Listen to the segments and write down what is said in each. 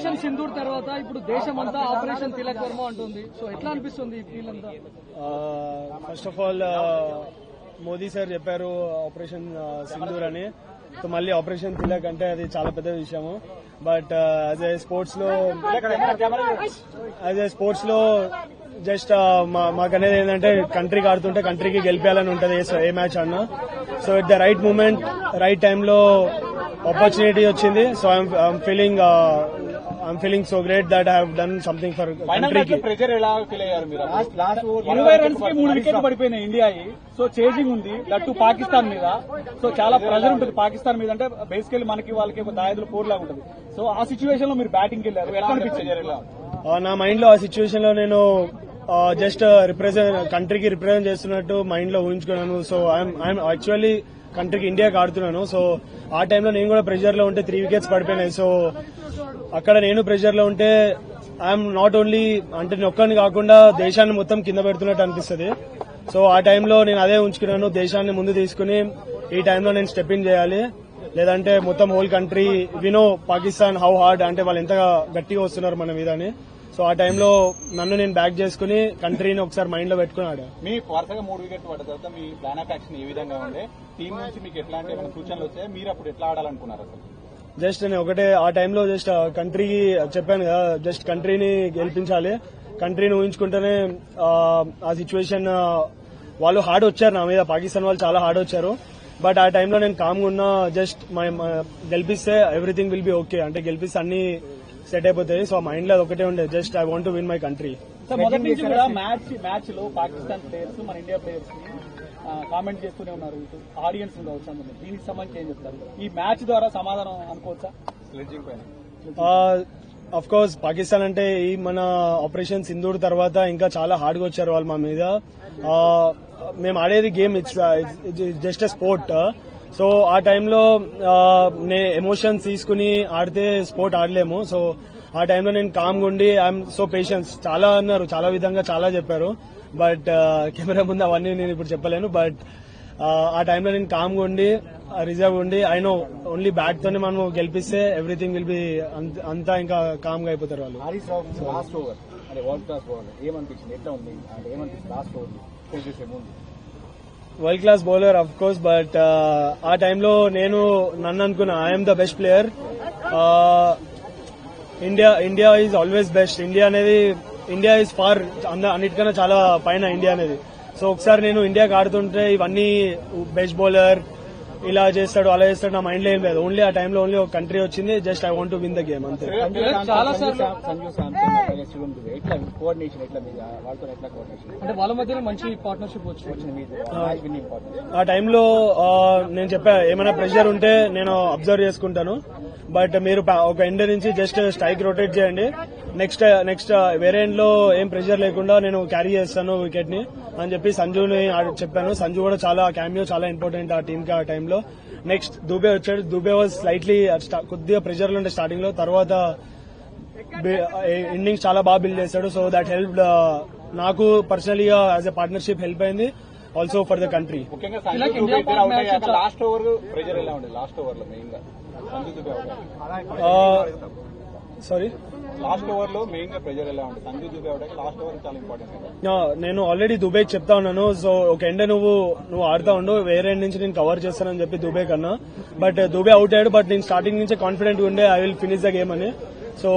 Operation Sindoor తర్వాత ఇప్పుడు దేశం అంతా ఆపరేషన్ తిలక్ వర్మ అంటుంది. సో ఎట్లా అనిపిస్తుంది first of all Modi sir చెప్పారు ఆపరేషన్ సింధూర్ అని. సో మళ్ళీ ఆపరేషన్ తిలక్ అంటే అది చాలా పెద్ద విషయము. బట్ యాజ్ ఏ స్పోర్ట్స్లో యాజ్ ఏ స్పోర్ట్స్లో జస్ట్ మాకనేది ఏంటంటే కంట్రీకి ఆడుతుంటే కంట్రీకి గెలిపేయాలని ఉంటుంది ఏ- ఏ మ్యాచ్ అన్నా so it the right moment right టైంలో ఆపర్చునిటీ వచ్చింది. So I'm feeling I'm feeling so great that I have done something for కంట్రీకి ప్రెజర్ ఎలా ఫీల్ అయ్యారు మీరు? ఇరవై రన్స్కి మూడు వికెట్లు పడిపోయినాయి ఇండియా సో చేజింగ్ ఉంది. దట్టు పాకిస్తాన్ మీద. సో చాలా ప్రెషర్ ఉంటుంది పాకిస్తాన్ మీద. అంటే బేసికల్లీ మనకి వాళ్ళకి ఒక దాయదులు పోర్ లాగా ఉంటుంది. సో ఆ సిచ్యువేషన్లో మీరు బ్యాటింగ్ వెళ్ళారు. ఎలా అనిపించింది? ఆ, నా మైండ్లో ఆ సిచ్యువేషన్లో నేను జస్ట్ రిప్రజెంట్ కంట్రీకి రిప్రజెంట్ చేస్తున్నట్టు మైండ్లో ఊహించుకున్నాను. సో ఐఎమ్ యాక్చువల్లీ కంట్రీకి ఇండియాకి ఆడుతున్నాను. సో ఆ టైంలో నేను కూడా ప్రెషర్లో ఉంటే త్రీ వికెట్స్ పడిపోయినాయి. సో అక్కడ నేను ప్రెషర్లో ఉంటే ఐఎమ్ నాట్ ఓన్లీ అంటే నేను ఒక్కడిని కాకుండా దేశాన్ని మొత్తం కింద పెడుతున్నట్టు అనిపిస్తుంది. సో ఆ టైంలో నేను అదే ఉంచుకున్నాను. దేశాన్ని ముందు తీసుకుని ఈ టైంలో నేను స్టెప్ ఇన్ చేయాలి. లేదంటే మొత్తం హోల్ కంట్రీ వినో పాకిస్తాన్ హౌ హార్డ్ అంటే వాళ్ళు ఎంత గట్టిగా వస్తున్నారు మన మీద అని సో ఆ టైంలో నన్ను నేను బ్యాక్ చేసుకుని కంట్రీని ఒకసారి మైండ్లో పెట్టుకుని ఆడా మీ వరుసగా మూడు వికెట్లు పడ్డ తర్వాత మీ ప్లాన్ ఆఫ్ యాక్షన్ ఏ విధంగా ఉండే? టీం నుంచి మీకు ఎట్లాంటి సూచనలు వచ్చాయి? మీరు అప్పుడు ఎట్లా ఆడాలనుకున్నారు అసలు? జస్ట్ నేను ఒకటే ఆ టైంలో జస్ట్ కంట్రీకి చెప్పాను కదా జస్ట్ కంట్రీని గెలిపించాలి. కంట్రీని ఊహించుకుంటేనే ఆ, ఆ సిచ్యువేషన్ వాళ్ళు హార్డ్ వచ్చారు నా మీద. పాకిస్తాన్ వాళ్ళు చాలా హార్డ్ వచ్చారు. బట్ ఆ టైంలో నేను కామ్గా ఉన్నా జస్ట్ గెలిపిస్తే ఎవ్రీథింగ్ విల్ బి ఓకే అంటే గెలిపిస్తే అన్ని సెట్ అయిపోతాయి సో మైండ్లో ఒకటే ఉండే just I want win my country so మొదటి నుంచి కూడా మ్యాచ్ మ్యాచ్లో పాకిస్తాన్ ప్లేయర్స్ మన ఇండియా ప్లేయర్స్ని కామెంట్ చేస్తూనే ఉన్నారు. ఆడియన్స్ కావచ్చు దీనికి సంబంధించి ఏం చెప్తారు? ఈ మ్యాచ్ ద్వారా సమాధానం అనుకోవచ్చా? అఫ్ కోర్స్ పాకిస్తాన్ అంటే ఈ మన ఆపరేషన్ సింధూర్ తర్వాత ఇంకా చాలా హార్డ్గా వచ్చారు వాళ్ళు మా మీద. ఆ, మేము ఆడేది game it's just a sport so ఆ టైంలో నే ఎమోషన్స్ తీసుకుని ఆడితే స్పోర్ట్ ఆడలేము. సో ఆ టైంలో నేను కామ్గా ఉండి ఐఎమ్ సో పేషెన్స్ చాలా అన్నారు చాలా విధంగా చాలా చెప్పారు. బట్ కెమెరా ముందు అవన్నీ నేను ఇప్పుడు చెప్పలేను. బట్ ఆ టైంలో నేను కామ్గా ఉండి రిజర్వ్ ఉండి ఐ నో ఓన్లీ బ్యాట్ తోనే మనం గెలిపిస్తే ఎవ్రీథింగ్ విల్ బి అంతా ఇంకా కామ్గా అయిపోతారు వాళ్ళు. Last over world class over ఏమనిపించింది? ఎట్లా ఉంది? ఏమనిపించింది? Last over world class bowler of course but ఆ టైంలో నేను నన్ను అనుకున్నా I'm the best player India India is always best India అనేది ఇండియా ఈజ్ ఫార్ అన్నిటికన్నా చాలా పైన ఇండియా అనేది. సో ఒకసారి నేను ఇండియాకి ఆడుతుంటే ఇవన్నీ బెస్ట్ బౌలర్ ఇలా చేస్తాడు అలా చేస్తాడు నా మైండ్లో ఏం లేదు. ఓన్లీ ఆ టైంలో ఓన్లీ ఒక కంట్రీ వచ్చింది just I want win the game అంతే. చాలా ఆ. టైంలో నేను చెప్పా ఏమైనా ప్రెషర్ ఉంటే నేను అబ్జర్వ్ చేసుకుంటాను. బట్ మీరు ఒక ఎండ్ నుంచి జస్ట్ స్ట్రైక్ రొటేట్ చేయండి. నెక్స్ట్ నెక్స్ట్ వేరే ఎండ్లో ఏం ప్రెషర్ లేకుండా నేను క్యారీ చేస్తాను వికెట్ని అని చెప్పి సంజుని ఆ- చెప్పాను. సంజు కూడా చాలా క్యామియో చాలా ఇంపార్టెంట్ ఆ టీమ్కి ఆ టైంలో నెక్స్ట్ దూబే వచ్చాడు. దూబే వాజ్ స్లైట్లీ కొద్దిగా ప్రెషర్లో ఉండే స్టార్టింగ్లో. తర్వాత ఇన్నింగ్స్ చాలా బాగా బిల్డ్ చేశాడు. సో దట్ హెల్ప్ నాకు పర్సనలీగా యాజ్ ఎ పార్ట్నర్షిప్ హెల్ప్ అయింది. Also for the country last over sorry last ఓవర్లో మెయిన్గా ప్రెజర్ ఎలా ఉండేది సంజు దుబే లాస్ట్ ఓవర్ చాలా ఇంపార్టెంట్ నేను ఆల్రెడీ దుబే చెప్తా ఉన్నాను. సో ఒక ఎండ నువ్వు నువ్వు ఆడుతా ఉండు. వేరే ఎండ్ నుంచి నేను కవర్ చేస్తానని చెప్పి దుబే కన్నా. బట్ దుబే అవుట్ అయ్యాడు. బట్ నేను స్టార్టింగ్ నుంచే కాన్ఫిడెంట్ ఉండే. I will finish the game అని. So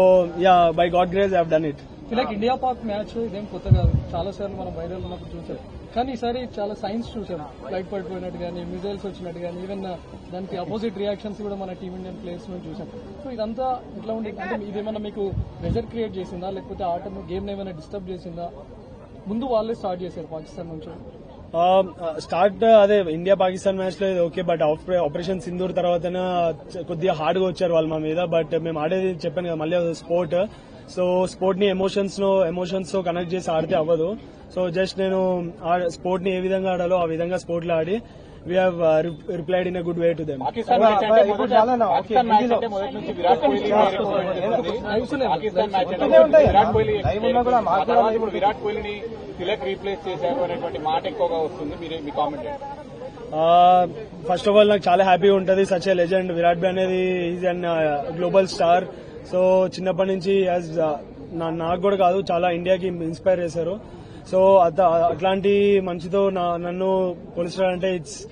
yeah by God grace I done it like India Pak match ఇదేం కొత్త కాదు. చాలా సార్లు మనం వైరల్ ఉన్నప్పుడు చూసాం. కానీ ఈసారి చాలా సైన్స్ చూసాం. ఫ్లైట్ పడిపోయినట్టు కానీ మిజైల్స్ వచ్చినట్టు కానీ ఈవెన్ uh, దానికి అపోజిట్ రియాక్షన్స్ కూడా మన టీమిండియన్ ప్లేయర్స్ నుంచి చూసాం. సో ఇదంతా ఇట్లా ఉండే అంటే ఇదేమన్నా మీకు ప్రెజర్ క్రియేట్ చేసిందా? లేకపోతే ఆట గేమ్ ఏమైనా డిస్టర్బ్ చేసిందా? ముందు వాళ్ళే స్టార్ట్ చేశారు పాకిస్తాన్ నుంచి. Um, uh, స్టార్ట్ uh, అదే ఇండియా పాకిస్తాన్ మ్యాచ్లో ఓకే బట్ ఆపరేషన్ సింధూర్ తర్వాత కొద్దిగా హార్డ్గా వచ్చారు వాళ్ళు మా మీద. బట్ మేము ఆడేది చెప్పాను కదా మళ్ళీ స్పోర్ట్ సో స్పోర్ట్ని ఎమోషన్స్ను ఎమోషన్స్తో కనెక్ట్ చేసి ఆడితే అవ్వదు. సో జస్ట్ నేను స్పోర్ట్ని ఏ విధంగా ఆడాలో ఆ విధంగా స్పోర్ట్లో ఆడి we have replied in good way to them Virat కోహ్లీని Tilak replace చేశారు అనేటువంటి మాట ఎక్కువగా వస్తుంది. మీరు మీ కామెంట్ ఫస్ట్ ఆఫ్ ఆల్ నాకు చాలా హ్యాపీగా ఉంటుంది. సచ్ ఏ లెజెండ్ విరాట్ బి అనేది is an global star so చిన్నప్పటి నుంచి యాజ్ uh, నాకు కూడా కాదు చాలా ఇండియాకి ఇన్స్పైర్ చేశారు. సో అత- అట్లాంటి మంచితో నా- నన్ను పోలిస్తారంటే ఇట్స్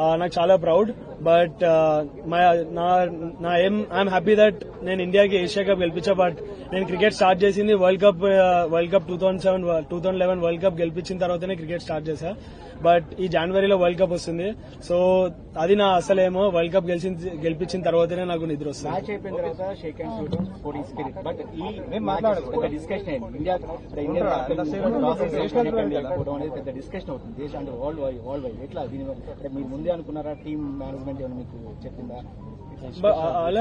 uh, నాకు చాలా ప్రౌడ్ బట్ uh, నా నా ఏం ఐఎమ్ హ్యాపీ దట్ నేను ఇండియాకి ఏషియా కప్ గెలిపించా. బట్ నేను క్రికెట్ స్టార్ట్ చేసింది world cup world cup two thousand seven two thousand eleven world cup గెలిపించిన తర్వాతనే క్రికెట్ స్టార్ట్ చేశా. బట్ ఈ జనవరిలో వరల్డ్ కప్ వస్తుంది. సో అది నా అసలేమో వరల్డ్ కప్ గెలిచిన గెలిపించిన తర్వాతనే నాకు నిద్ర వస్తుంది. అలా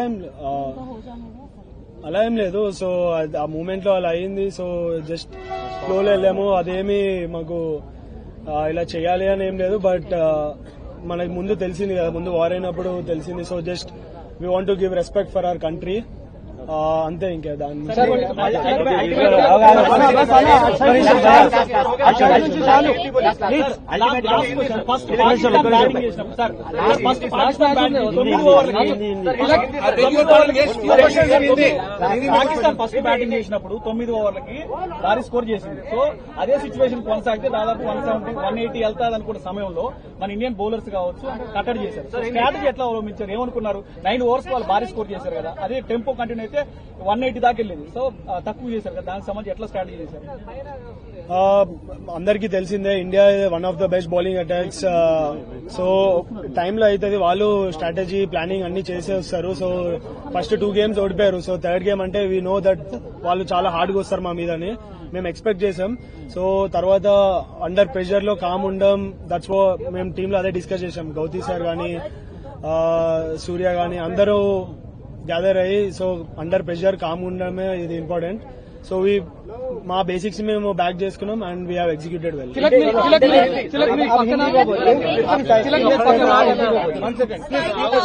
అలా ఏం లేదు. సో అది- ఆ మూమెంట్లో అలా అయింది. సో జస్ట్ ఫ్లోలో వెళ్ళాము. అదేమి మాకు ఇలా చేయాలి అని ఏం లేదు బట్ మనకి ముందు తెలిసింది కదా ముందు వార్ అయినప్పుడు తెలిసింది. So just we want to give respect for our country అంతే ఇంకా దాని ఫస్ట్ పాకిస్తాన్ బ్యాటింగ్ చేసినప్పుడు సార్ ఫస్ట్ బ్యాటింగ్ తొమ్మిది ఓవర్లకి పాకిస్తాన్ ఫస్ట్ బ్యాటింగ్ చేసినప్పుడు తొమ్మిది ఓవర్లకి భారీ స్కోర్ చేసింది సో అదే సిచ్యువేషన్ కొనసాగితే దాదాపు వన్ సెవెంటీ వన్ ఎయిటీ వెళ్తాది అనుకున్న సమయంలో మన ఇండియన్ బౌలర్స్ కావచ్చు కట్టడి చేశారు స్ట్రాటజీ ఎట్లా అవలంబించారు ఏమనుకున్నారు నైన్ ఓవర్స్ వాళ్ళు భారీ స్కోర్ చేశారు కదా అదే టెంపో కంటిన్యూ అయితే వన్ ఎయిటీ దాకా వెళ్ళింది. సో తక్కువ చేశారు కదా దానికి సంబంధించి ఎట్లా స్ట్రాటజీ చేశారు? అందరికీ తెలిసిందే India one of the best bowling attacks so టైంలో అవుతుంది వాళ్ళు స్ట్రాటజీ ప్లానింగ్ అన్ని చేసే వస్తారు. సో ఫస్ట్ టూ గేమ్స్ ఓడిపోయారు. సో థర్డ్ గేమ్ అంటే వీ నో దట్ వాళ్ళు చాలా హార్డ్గా వస్తారు మా మీదని. మేము ఎక్స్పెక్ట్ చేసాం సో తర్వాత అండర్ ప్రెషర్లో కామ్ ఉండం దట్స్ వో మేము టీంలో అదే డిస్కస్ చేసాం గౌతీ సార్ కానీ సూర్య కానీ అందరూ గ్యాదర్ అయ్యి సో అండర్ ప్రెషర్ కామ్ ఉండడమే ఇది ఇంపార్టెంట్ సో వీ మా బేసిక్స్ మేము బ్యాక్ చేసుకున్నాం and we have executed well Tilak మీ- తిలక్ మీ- తిలక్ మీ పక్కన తిలక్ మీ పక్కన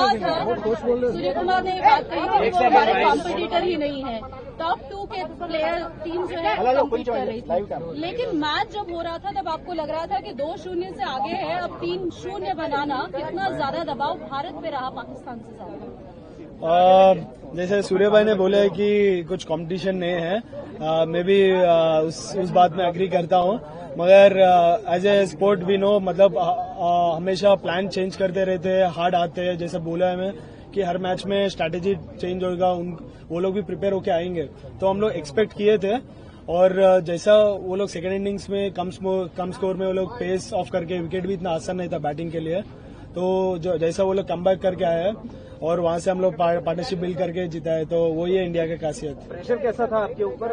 सूर्य कुमार ने बात कही कि वो हमारे कॉम्पिटिटर ही नहीं है टॉप टू के प्लेयर टीम जो है कम्पीट कर रही थी लेकिन मैच जब हो रहा था तब आपको लग रहा था कि दो शून्य से आगे है अब तीन शून्य बनाना कितना ज्यादा दबाव भारत पे रहा पाकिस्तान से ज्यादा आ, जैसे सूर्य भाई ने बोले कि कुछ कंपटीशन नहीं है। मैं भी उस उस बात में एग्री करता हूँ। मगर एज ए स्पोर्ट भी नो मतलब हमेशा प्लान चेंज करते रहते हैं हार्ड आते हैं। जैसे बोला है मैं कि हर मैच में स्ट्रैटेजी चेंज होगा, उन, वो लोग भी प्रिपेयर होके आएँगे। तो हम लोग एक्सपेक्ट किए थे। और जैसा वो लोग सेकेंड इनिंग्स में कम कम स्कोर में वो लोग पेस ऑफ़ करके विकेट भी इतना आसान नहीं था बैटिंग के लिए। तो जो जैसा वो लोग कम बैक करके आए हैं और वहाँ से हम लोग पार्टनरशिप बिल्ड करके जीता है तो वही है इंडिया की खासियत प्रेशर कैसा था आपके ऊपर?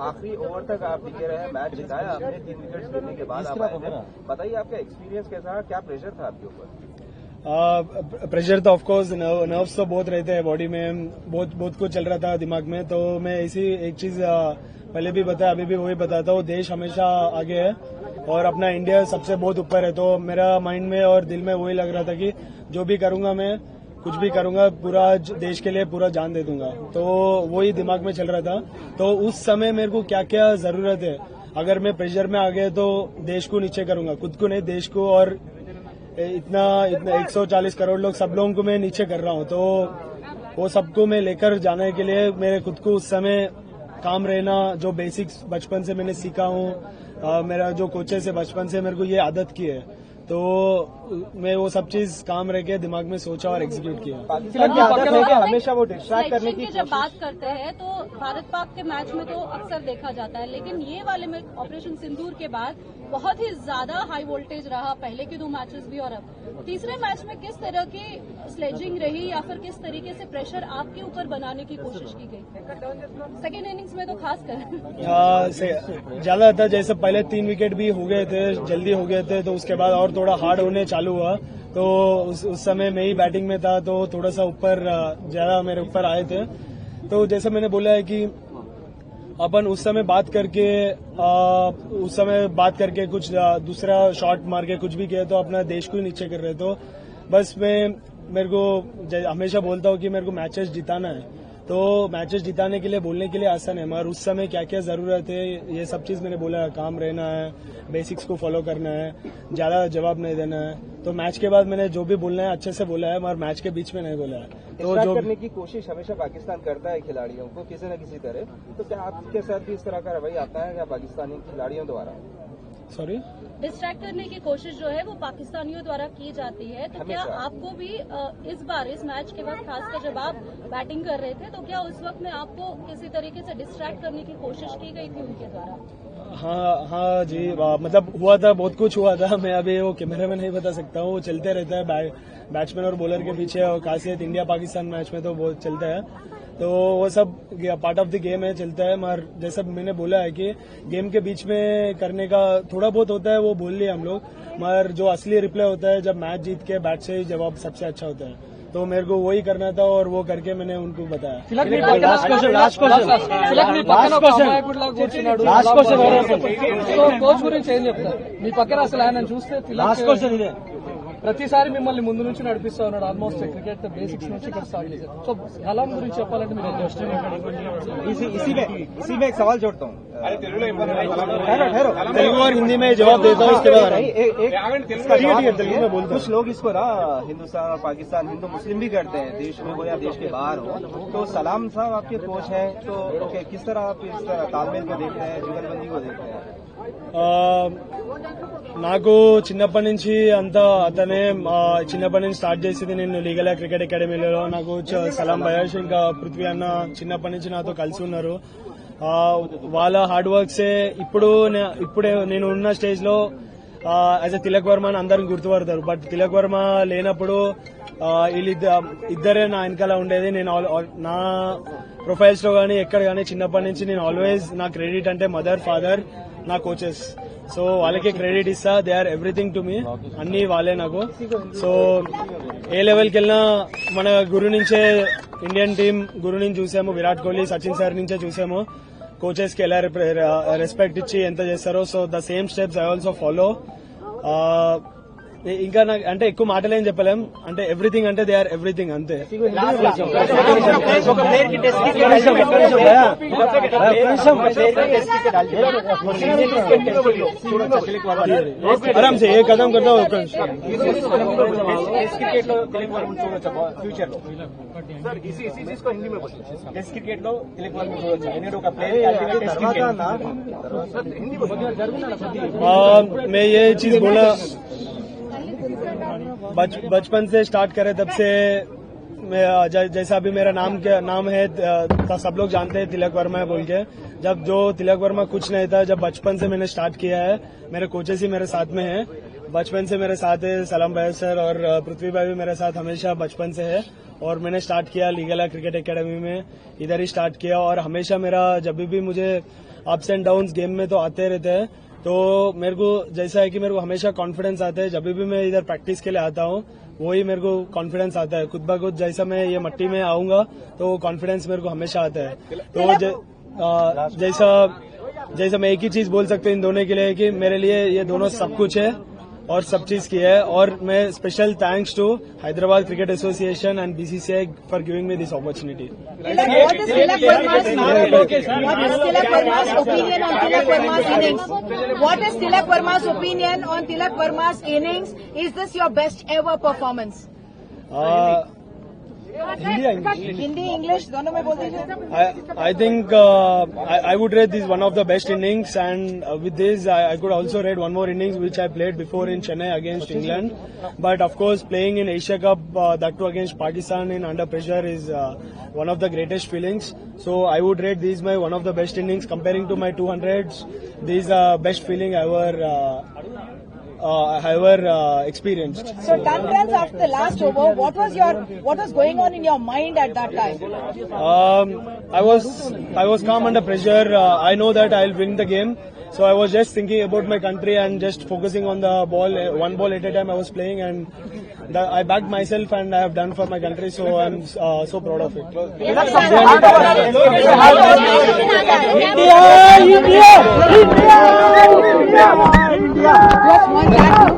आखिरी ओवर तक आप टिके रहे मैच जिताया आपने तीन विकेट गिरने के बाद आप आए बताइए आपका एक्सपीरियंस कैसा क्या प्रेशर था आपके ऊपर? प्रेशर तो ऑफकोर्स नर्व्स तो बहुत रहते हैं बॉडी में बहुत बहुत कुछ चल रहा था दिमाग में तो मैं ऐसी एक चीज़ पहले भी बताया अभी भी वही बताता हूँ देश हमेशा आगे है। और अपना इंडिया सबसे बहुत ऊपर है। तो मेरा माइंड में और दिल में वही लग रहा था कि जो भी करूँगा मैं, कुछ भी करूँगा, पूरा देश के लिए पूरा जान दे दूँगा। तो वही दिमाग में चल रहा था। तो उस समय मेरे को क्या क्या ज़रूरत है? अगर मैं प्रेशर में आ गया तो देश को नीचे करूँगा। खुद को नहीं, देश को और इतना इतना 140 करोड़ लोग, सब लोगों को मैं नीचे कर रहा हूँ। तो वो सबको मैं लेकर जाने के लिए मेरे खुद को उस समय काम रहना, जो बेसिक्स बचपन से मैंने सीखा हूँ। मेरा जो कोचेस है बचपन से मेरे को ये आदत की है। तो मैं वो सब चीज़ काम रह के दिमाग में सोचा और एग्जीक्यूट किया। है हमेशा वो डिस्ट्रैक्ट करने की जब बात करते हैं तो भारत पाक के मैच में तो अक्सर देखा जाता है लेकिन ये वाले में ऑपरेशन सिंदूर के बाद बहुत ही ज़्यादा हाई वोल्टेज रहा पहले के दो मैचेस भी और अब। तीसरे मैच में किस तरह की स्लेजिंग रही या फिर किस तरीके से प्रेशर आपके ऊपर बनाने की कोशिश की गई? सेकेंड इनिंग्स में तो खास कर। से- ज़्यादा था जैसे पहले तीन विकेट भी हो गए थे जल्दी हो गए थे तो उसके बाद और थोड़ा हार्ड होने चालू हुआ। तो उस, उस समय मैं ही बैटिंग में था तो थोड़ा सा ऊपर ज़्यादा मेरे ऊपर आए थे। तो जैसे मैंने बोला है कि अपन उस समय बात करके आ, उस समय बात करके कुछ दूसरा शॉट मार के कुछ भी किया तो अपना देश को ही नीचे कर रहे तो बस मैं मेरे को हमेशा बोलता हूँ कि मेरे को मैचेस जिताना है। तो मैचेस जिताने के लिए बोलने के लिए आसान है मगर उस समय क्या क्या ज़रूरत है ये सब चीज़ मैंने बोला है काम रहना है बेसिक्स को फॉलो करना है ज़्यादा जवाब नहीं देना है। तो मैच के बाद मैंने जो भी बोलना है अच्छे से बोला है मगर मैच के बीच में नहीं बोला है। तो जो करने की कोशिश हमेशा पाकिस्तान करता है खिलाड़ियों को किसी न किसी तरह। तो क्या आपके साथ भी इस तरह का रवैया आता है या पाकिस्तानी खिलाड़ियों द्वारा? सॉरी डिस्ट्रैक्ट करने की कोशिश जो है वो पाकिस्तानियों द्वारा की जाती है। तो क्या आपको भी इस बार इस मैच के बाद खासकर जब आप बैटिंग कर रहे थे तो क्या उस वक्त में आपको किसी तरीके से डिस्ट्रैक्ट करने की कोशिश की गई थी उनके द्वारा? हाँ हाँ जी मतलब हुआ था बहुत कुछ हुआ था। मैं अभी वो कैमरे में नहीं बता सकता हूँ वो चलते रहता है बैट्समैन और बॉलर के पीछे और खासियत इंडिया पाकिस्तान मैच में तो बहुत चलता है। तो वो सब पार्ट ऑफ द गेम है चलता है मगर जैसा मैंने बोला है कि गेम के बीच में करने का थोड़ा बहुत होता है वो बोल लिया हम लोग मगर जो असली रिप्ले होता है जब मैच जीत के बैट से ही जवाब सबसे अच्छा होता है तो मेरे को वही करना था और वो करके मैंने उनको बताया తిలక్ నీ పక్కన తిలక్ నీ పక్కన ఒక అమాయకుడిలా కూర్చున్నాడు సో కోచ్ గురించి ఏం చెప్తారు మీ పక్కన అసలు ఆయన చూస్తే తిలక్ ప్రతిసారి మిమ్మల్ని ముందు నుంచి నడిపిస్తా ఉన్నాడు ఆల్మోస్ట్ క్రికెట్ బేసిక్స్ నుంచి ఇక్కడ స్టార్ట్ చేశారు సో కలాం గురించి చెప్పాలంటే మీరు ఏం చేస్తారు इसी इसी में इसी में एक सवाल जोड़ता हूँ అరే తెలుగులో ఇబ్బంది లేదు. ठहरो ठहरो तेलुगु और हिंदी में जवाब देता हूँ उसके बाद नहीं, एक- एक- ఆగండి, తెలుగు इसका ठीक है, जवाब ठीक है, तेलुगु में दीजिए। बोलता हूँ। कुछ लोग इसको ना हिंदुस्तान और पाकिस्तान हिंदू मुस्लिम भी करते हैं देश में हो या देश के बाहर हो तो सलाम साहब आपके कोच हैं तो ओके, किस तरह आप इस तरह तालमेल को देखते हैं जुगलबंदी को देखते हैं ఆ, నాకు చిన్నప్పటి నుంచి అంతా అతనే చిన్నప్పటి నుంచి స్టార్ట్ చేసింది నేను లీగల్ క్రికెట్ అకాడమీలో. నాకు సలాం బయాష్ ఇంకా పృథ్వీ అన్న చిన్నప్పటి నుంచి నాతో కలిసి ఉన్నారు. వాళ్ళ హార్డ్ వర్క్సే ఇప్పుడు ఇప్పుడే నేను ఉన్న స్టేజ్లో యాజ్ ఎ తిలక్ వర్మ అని అందరిని గుర్తుపడతారు. బట్ తిలక్ వర్మ లేనప్పుడు వీళ్ళిద్దరు వీళ్ళిద్ద- ఇద్దరే నా వెనకాల ఉండేది. నేను ఆల్- ఆల్- నా ప్రొఫైల్స్లో కానీ ఎక్కడ కానీ చిన్నప్పటి నుంచి నేను ఆల్వేస్ నా క్రెడిట్ అంటే మదర్ ఫాదర్ నా కోచెస్ సో వాళ్ళకి క్రెడిట్ ఇస్తా. They are everything to me అన్ని వాళ్ళే నాకు. సో ఏ లెవెల్కి వెళ్ళినా మన గురు నుంచే ఇండియన్ టీం గురు నుంచి చూసాము. విరాట్ కోహ్లీ సచిన్ సార్ నుంచే చూసాము. కోచెస్కి ఎలా రెస్పెక్ట్ ఇచ్చి ఎంత చేస్తారో. So the same steps I also follow ఇంకా నాకు అంటే ఎక్కువ మాటలేం చెప్పలేం అంటే ఎవ్రీథింగ్ అంటే దే ఆర్ ఎవ్రీథింగ్ అంతే ఆరామ్ సే ఏ కదం करता हूँ ఒక్క నిమిషం. टेस्ट क्रिकेट లో తిలక్ వర్మ చూడొచ్చా ఫ్యూచర్ లో सर इसी इसी चीज को हिंदी में बोलिए टेस्ट क्रिकेट లో తిలక్ వర్మ చూడొచ్చా ఎందుకంటే ఒక ప్లేయర్ टेस्ट क्रिकेट हिंदी आ, मैं ये चीज बोला बच, बचपन से स्टार्ट करे तब से मैं जैसा अभी मेरा नाम क्या नाम है सब लोग जानते हैं तिलक वर्मा है बोल के। जब जो तिलक वर्मा कुछ नहीं था जब बचपन से मैंने स्टार्ट किया है मेरे कोचेस ही मेरे साथ में है। बचपन से मेरे साथ है सलाम भाई सर और पृथ्वी भाई भी मेरे साथ हमेशा बचपन से है। और मैंने स्टार्ट किया लीगला क्रिकेट एकेडमी में इधर ही स्टार्ट किया। और हमेशा मेरा जब भी मुझे अप्स एंड डाउन गेम में तो आते रहते हैं। तो मेरे को जैसा है कि मेरे को हमेशा कॉन्फिडेंस आता है। जब भी मैं इधर प्रैक्टिस के लिए आता हूँ वही मेरे को कॉन्फिडेंस आता है। खुद ब खुद जैसा मैं ये मट्टी में आऊँगा तो कॉन्फिडेंस मेरे को हमेशा आता है। तो ज- आ, जैसा जैसा मैं एक ही चीज़ बोल सकता हूँ इन दोनों के लिए कि मेरे लिए ये दोनों सब कुछ है। और सब चीज़ की है। और मैं special thanks to Hyderabad cricket association and BCCI for giving me this opportunity what is Tilak Varma's opinion on Tilak Varma's innings is this your best ever performance या इंग्लिश हिंदी इंग्लिश दोनों में बोल दीजिए I, I think uh, I, I would rate this one of the best innings, and uh, with this, I, I could also rate one more innings which I played before in Chennai against England. But of course, playing in Asia Cup, uh, that too against Pakistan in under pressure is uh, one of the greatest feelings. So I would rate these my one of the best innings comparing to my 200s. These are best feeling I ever uh, uh, I ever uh, experienced. So ten runs after the last over, what was your what was going on in your mind at that time? Um, I was I was calm under pressure. Uh, I know that I'll win the game, so I was just thinking about my country and just focusing on the ball, one ball at a time. I was playing, and I backed myself, and I have done for my country. So I'm uh, so proud of it. India! India! India!